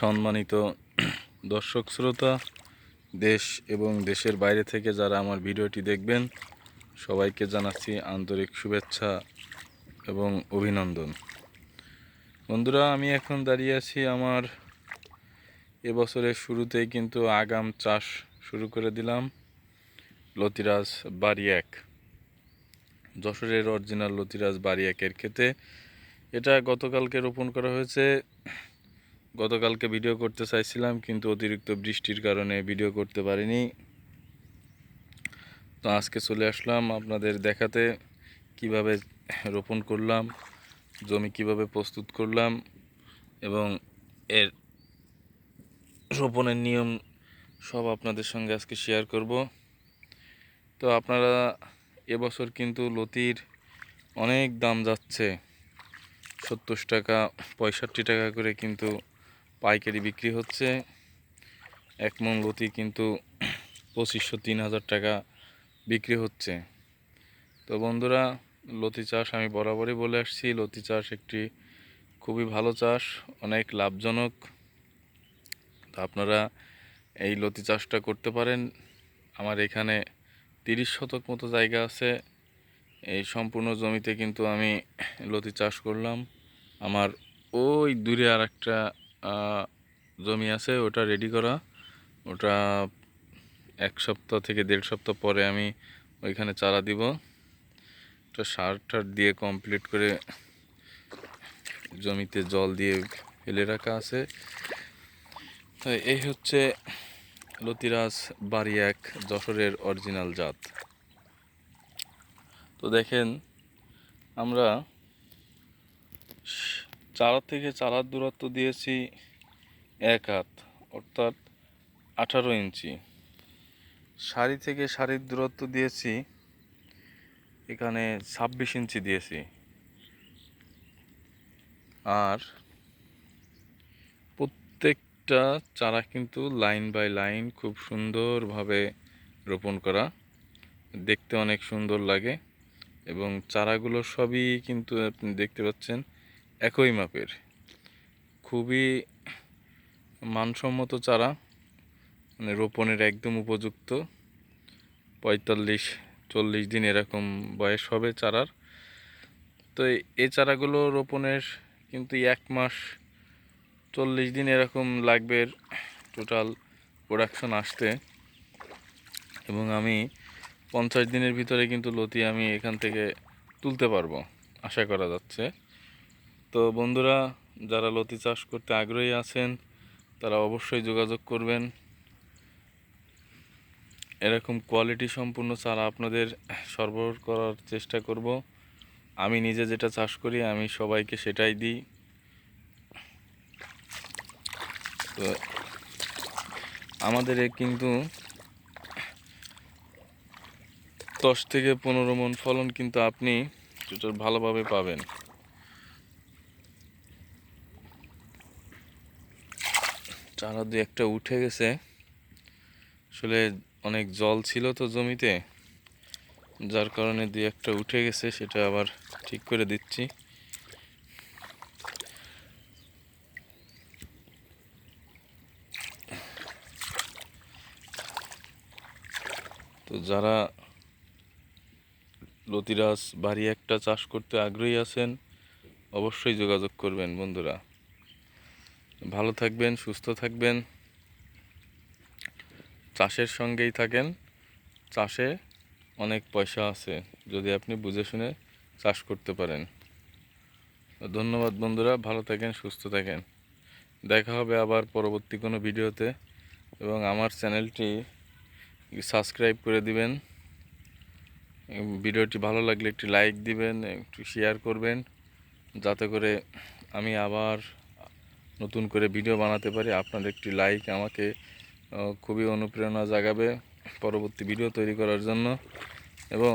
সম্মানিত দর্শক শ্রোতা, দেশ এবং দেশের বাইরে থেকে যারা আমার ভিডিওটি দেখবেন, সবাইকে জানাচ্ছি আন্তরিক শুভেচ্ছা এবং অভিনন্দন। বন্ধুরা, আমি এখন দাঁড়িয়ে আছি আমার এবছরের শুরুতেই কিন্তু আগাম চাষ শুরু করে দিলাম, লতিরাজ বাড়ি এক। যশোরের অরিজিনাল লতিরাজ বাড়ি একের ক্ষেতে। এটা গতকালকে রোপণ করা হয়েছে গতকালকে ভিডিও করতে চাইছিলাম, কিন্তু অতিরিক্ত বৃষ্টির কারণে ভিডিও করতে পারিনি। তো আজকে চলে আসলাম আপনাদের দেখাতে, কীভাবে রোপণ করলাম, জমি কীভাবে প্রস্তুত করলাম, এবং এর রোপণের নিয়ম সব আপনাদের সঙ্গে আজকে শেয়ার করব। তো আপনারা এবছর কিন্তু লতির অনেক দাম যাচ্ছে, সত্তর টাকা, পঁয়ষট্টি টাকা করে কিন্তু পাইকারি বিক্রি হচ্ছে। এক মন লতি কিন্তু পঁচিশশো তিন হাজার টাকা বিক্রি হচ্ছে। তো বন্ধুরা, লতি চাষ আমি বরাবরই বলে আসছি। লতি চাষ একটি খুবই ভালো চাষ, অনেক লাভজনক। তো আপনারা এই লতি চাষটা করতে পারেন। আমার এখানে তিরিশ শতক মতো জায়গা আছে। এই সম্পূর্ণ জমিতে কিন্তু আমি লতি চাষ করলাম। আমার ওই দূরে আর একটা জমি আছে, ওটা রেডি করা। ওটা এক সপ্তাহ থেকে দেড় সপ্তাহ পরে আমি ওইখানে চারা দিব। ওটা সার টার দিয়ে কমপ্লিট করে জমিতে জল দিয়ে ফেলে রাখা আছে। তো এই হচ্ছে লতিরাজ বাড়ি এক, যশোরের অরিজিনাল জাত। তো দেখেন, আমরা চারা থেকে চারার দূরত্ব দিয়েছি এক হাত, অর্থাৎ আঠারো ইঞ্চি। সারি থেকে শাড়ির দূরত্ব দিয়েছি, এখানে ছাব্বিশ ইঞ্চি দিয়েছি। আর প্রত্যেকটা চারা কিন্তু লাইন বাই লাইন খুব সুন্দরভাবে রোপণ করা, দেখতে অনেক সুন্দর লাগে। এবং চারাগুলো সবই কিন্তু আপনি দেখতে পাচ্ছেন একই মাপের। খুবই মানসম্মত চারা মানে রোপণের একদম উপযুক্ত। পঁয়তাল্লিশ, চল্লিশ দিন এরকম বয়স হবে চারার। তো এই চারাগুলো রোপণের কিন্তু এক মাস চল্লিশ দিন এরকম লাগবে টোটাল প্রোডাকশন আসতে। এবং আমি পঞ্চাশ দিনের ভিতরে কিন্তু লতি আমি এখান থেকে তুলতে পারব, আশা করা যাচ্ছে। তো বন্ধুরা, যারা লতি চাষ করতে আগ্রহী আছেন, তারা অবশ্যই যোগাযোগ করবেন। এরকম কোয়ালিটি সম্পূর্ণ চারা আপনাদের সরবরাহ করার চেষ্টা করব। আমি নিজে যেটা চাষ করি, আমি সবাইকে সেটাই দিই। তো আমাদের কিন্তু দশ থেকে পনেরো মন ফলন কিন্তু আপনি টোটাল ভালোভাবে পাবেন। চারা দুই একটা উঠে গেছে। আসলে অনেক জল ছিল তো জমিতে, যার কারণে দুই একটা উঠে গেছে, সেটা আবার ঠিক করে দিচ্ছি। তো যারা লতিরাজ বাড়ি একটা চাষ করতে আগ্রহী আছেন, অবশ্যই যোগাযোগ করবেন বন্ধুরা। ভালো থাকবেন, সুস্থ থাকবেন। চাষের সঙ্গেই থাকেন। চাষে অনেক পয়সা আছে, যদি আপনি বুঝে শুনে চাষ করতে পারেন। ধন্যবাদ বন্ধুরা, ভালো থাকেন, সুস্থ থাকেন। দেখা হবে আবার পরবর্তী কোনো ভিডিওতে। এবং আমার চ্যানেলটি সাবস্ক্রাইব করে দিবেন। ভিডিওটি ভালো লাগলে একটি লাইক দিবেন, একটু শেয়ার করবেন। যাতে করে আমি আবার নতুন করে ভিডিও বানাতে পারি। আপনার একটি লাইক আমাকে খুবই অনুপ্রেরণা জাগাবে পরবর্তী ভিডিও তৈরি করার জন্য। এবং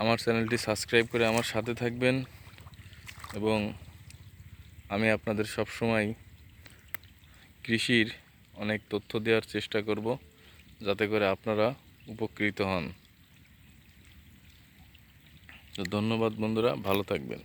আমার চ্যানেলটি সাবস্ক্রাইব করে আমার সাথে থাকবেন। এবং আমি আপনাদের সব সময় কৃষির অনেক তথ্য দেওয়ার চেষ্টা করব, যাতে করে আপনারা উপকৃত হন। তো ধন্যবাদ বন্ধুরা, ভালো থাকবেন।